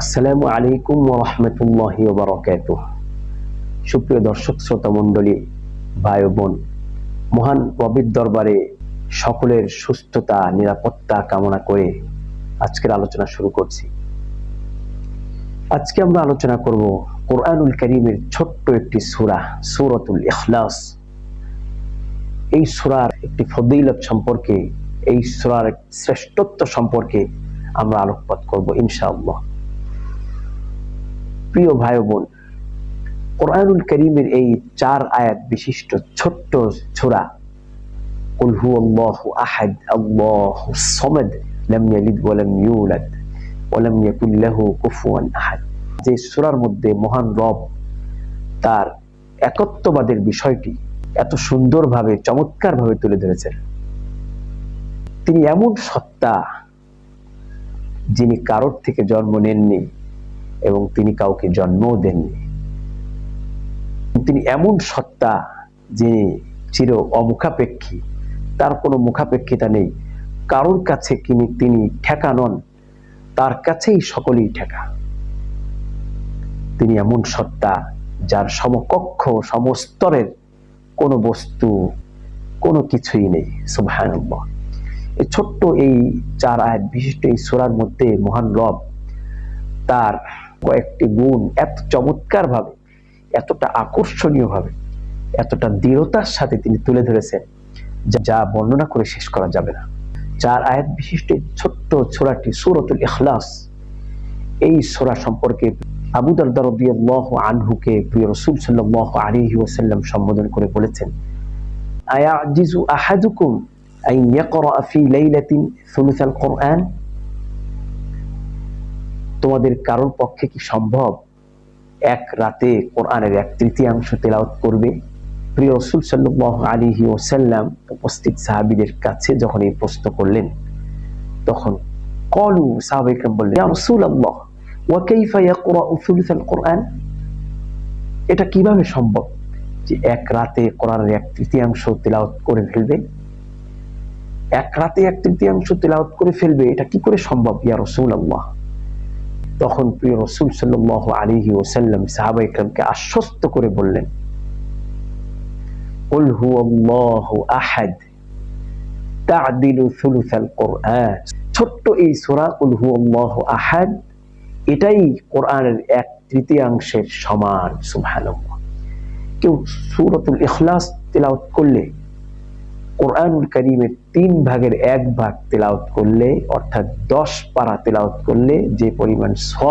আসসালামু আলাইকুম রহমতুল্লাহ বারকাত সুপ্রিয় দর্শক, শ্রোতা মণ্ডলী, ভাই বোন, মহান রবির দরবারে সকলের সুস্থতা, নিরাপত্তা কামনা করে আজকের আলোচনা শুরু করছি। আজকে আমরা আলোচনা করব কোরআনুল করিমের ছোট্ট একটি সূরা, সূরাতুল ইখলাস। এই সুরার একটি ফদিলত সম্পর্কে, এই সুরার শ্রেষ্ঠত্ব সম্পর্কে আমরা আলোকপাত করব ইনশাআল্লাহ। প্রিয় ভাই ও বোন কোরআনুল করিমের এই চার আয়াত বিশিষ্ট ছোট্ট ছোরা قل هو الله أحد الله الصمد لم يلد ولم يولد ولم يكن له كفوا أحد যে সূরার মধ্যে মহান রব তার একত্ববাদের বিষয়টি এত সুন্দরভাবে চমৎকারভাবে তুলে ধরেছেন তিনি এমন সত্তা যিনি কারোর থেকে জন্ম নেননি এবং তিনি কাউকে জন্মও দেননি। তিনি এমন সত্তা যিনি চির অমুখাপেক্ষী, তার কোনো মুখাপেক্ষিতা নেই। কারোর কাছে কিনি তিনি ঠেকা নন, তার কাছেই সকলেই ঠেকা। তিনি এমন সত্তা যার সমকক্ষ সমস্তরের কোনো বস্তু, কোনো কিছুই নেই, সুবহানাল্লাহ। এই ছোট্ট এই চার আয়াত বিশিষ্ট এই সোরার মধ্যে মহান রব তার কয়েকটি গুণ এত চমৎকার ভাবে এতটা আকর্ষণীয় ভাবে এতটা দৃঢ়তার সাথে তিনি তুলে ধরেছেন, যা- বর্ণনা করে শেষ করা যাবে না। চার আয়াত বিশিষ্ট ছোট্ট ছোরাটি সুরতুল ইখলাস, এই সোরা সম্পর্কে আবু দারদার আনহুকে প্রিয় রাসূল সাল্লাল্লাহু আলাইহি ওয়াসাল্লাম সম্বোধন করে বলেছেন আহাদুকুম ফি লাইলাতিন সুলুসাল কোরআন? তোমাদের কারোর পক্ষে কি সম্ভব? এক রাতে কোরআনের এক তৃতীয়াংশ তেলাওয়াত করবে। প্রিয় রসুল সাল্লাহ আলিহি ওসাল্লাম উপস্থিত সাহাবিদের কাছে যখন এই প্রশ্ন করলেন, তখন কলু সাহাবিকরাম বললেন কোরআন? এটা কীভাবে সম্ভব যে এক রাতে কোরআনের এক তৃতীয়াংশ তেলাওয়াত করে ফেলবে? এক রাতে এক তৃতীয়াংশ তেলাওয়াত করে ফেলবে, এটা কি করে সম্ভব? ইয়া রাসূলুল্লাহ তখন প্রিয় রসুল সাল্লাহ আলিহি ওসাল্লাম সাহাবা ইকরামকে আশ্বস্ত করে বললেন قل هو الله أحد تعدل ثلث القرآن ছোট্ট এই সূরা قل هو الله أحد এটাই কোরআনের এক তৃতীয়াংশের সমান সুবহানাল্লাহ কেউ সূরাতুল ইখলাস তেলাওয়াত করলে কোরআনুল করিমের তিন ভাগের এক ভাগ তেলাওত করলে, অর্থাৎ দশ পারা তেলাওত করলে যে পরিমাণ